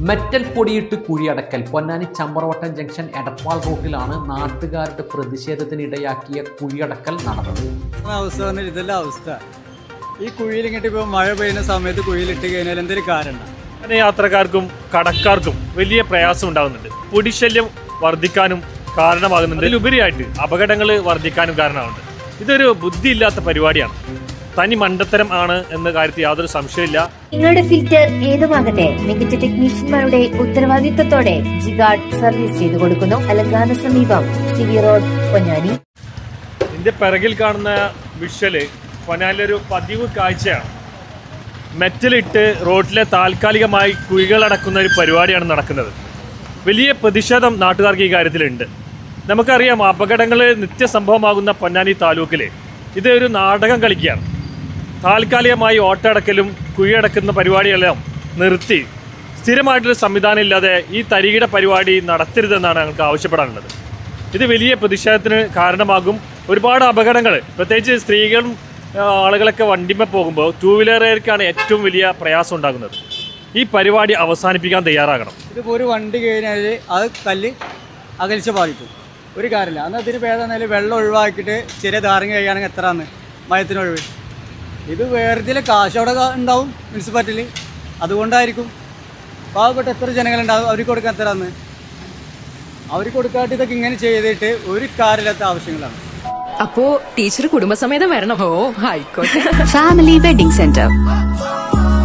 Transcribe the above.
Metal പൊടിയിട്ട് കുഴിയടക്കൽ. Ponnani ചമ്പറവട്ടം junction Edappal റോഡിലാണ് നാട്ടുകാരുടെ പ്രതിഷേധത്തിനിടയാക്കിയ കുഴിയടക്കൽ നടന്നത്. അവസ്ഥ ഇതെല്ലാം അവസ്ഥ. ഈ കുഴിയിൽ ഇങ്ങോട്ട് ഇപ്പോൾ മഴ പെയ്യുന്ന സമയത്ത് കുഴിയിലിട്ട് കഴിഞ്ഞാൽ എന്തൊരു കാരണം യാത്രക്കാർക്കും കടക്കാർക്കും വലിയ പ്രയാസം ഉണ്ടാകുന്നുണ്ട്. പൊടിശല്യം വർദ്ധിക്കാനും കാരണമാകുന്നുണ്ട്. ഇതിലുപരിയായിട്ട് അപകടങ്ങൾ വർദ്ധിക്കാനും കാരണമാകുന്നുണ്ട്. ഇതൊരു ബുദ്ധിയില്ലാത്ത പരിപാടിയാണ്. തനി മണ്ടത്തരം ആണ് എന്ന കാര്യത്തിൽ യാതൊരു സംശയമില്ല നിങ്ങളുടെ ഫിൽറ്റർ ഏതുമാകട്ടെ മികച്ച ടെക്നീഷ്യന്മാരുടെ ഉത്തരവാദിത്തത്തോടെ ജിഗാർഡ് സർവീസ് ചെയ്തു കൊടുക്കുന്നു. അലങ്കാന സമീപം സിവി റോഡ് പൊന്നാനി. ഇതിന്റെ പിറകിൽ കാണുന്ന വിഷ്വൽ പൊന്നാലൊരു പതിവ് കാഴ്ചയാണ്. മെറ്റലിട്ട് റോഡിലെ താൽക്കാലികമായി കുഴികളടക്കുന്ന ഒരു പരിപാടിയാണ് നടക്കുന്നത്. വലിയ പ്രതിഷേധം നാട്ടുകാർക്ക് ഈ കാര്യത്തിലുണ്ട്. നമുക്കറിയാം അപകടങ്ങൾ നിത്യസംഭവമാകുന്ന പൊന്നാനി താലൂക്കിൽ ഇതൊരു ഒരു നാടകം കളിക്കുകയാണ്. താൽക്കാലികമായി ഓട്ടടക്കലും കുഴിയടക്കുന്ന പരിപാടിയെല്ലാം നിർത്തി. സ്ഥിരമായിട്ടൊരു സംവിധാനം ഇല്ലാതെ ഈ തരികിട പരിപാടി നടത്തരുതെന്നാണ് ഞങ്ങൾക്ക് ആവശ്യപ്പെടാനുള്ളത്. ഇത് വലിയ പ്രതിഷേധത്തിന് കാരണമാകും. ഒരുപാട് അപകടങ്ങൾ പ്രത്യേകിച്ച് സ്ത്രീകളും ആളുകളൊക്കെ വണ്ടിമേ പോകുമ്പോൾ ടൂ വീലറുകാർക്കാണ് ഏറ്റവും വലിയ പ്രയാസം ഉണ്ടാകുന്നത്. ഈ പരിപാടി അവസാനിപ്പിക്കാൻ തയ്യാറാകണം. ഇതിപ്പോൾ ഒരു വണ്ടി കഴിഞ്ഞാൽ അത് കല്ല് അകൽച്ച ബാധിക്കും ഒരു കാര്യമില്ല. അന്ന് അതിന് ഭേദം വെള്ളം ഒഴിവാക്കിയിട്ട് ചെറിയ ധാരണ കഴിയുകയാണെങ്കിൽ എത്രയാണ് മയത്തിന് ഒഴിവ് ഇത് വേറെ കാശ് അവിടെ ഉണ്ടാവും മുനിസിപ്പാലിറ്റിയിൽ അതുകൊണ്ടായിരിക്കും. പാവപ്പെട്ട എത്ര ജനങ്ങളുണ്ടാവും അവർക്ക് കൊടുക്കാൻ എത്ര അന്ന് അവർക്ക് കൊടുക്കാട്ട് ഇതൊക്കെ ഇങ്ങനെ ചെയ്തിട്ട് ഒരു കാര്യമില്ലാത്ത ആവശ്യങ്ങളാണ്. അപ്പോ ടീച്ചർ കുടുംബസമേതം വരണം. ഓ ആയിക്കോട്ടെ. Family wedding centre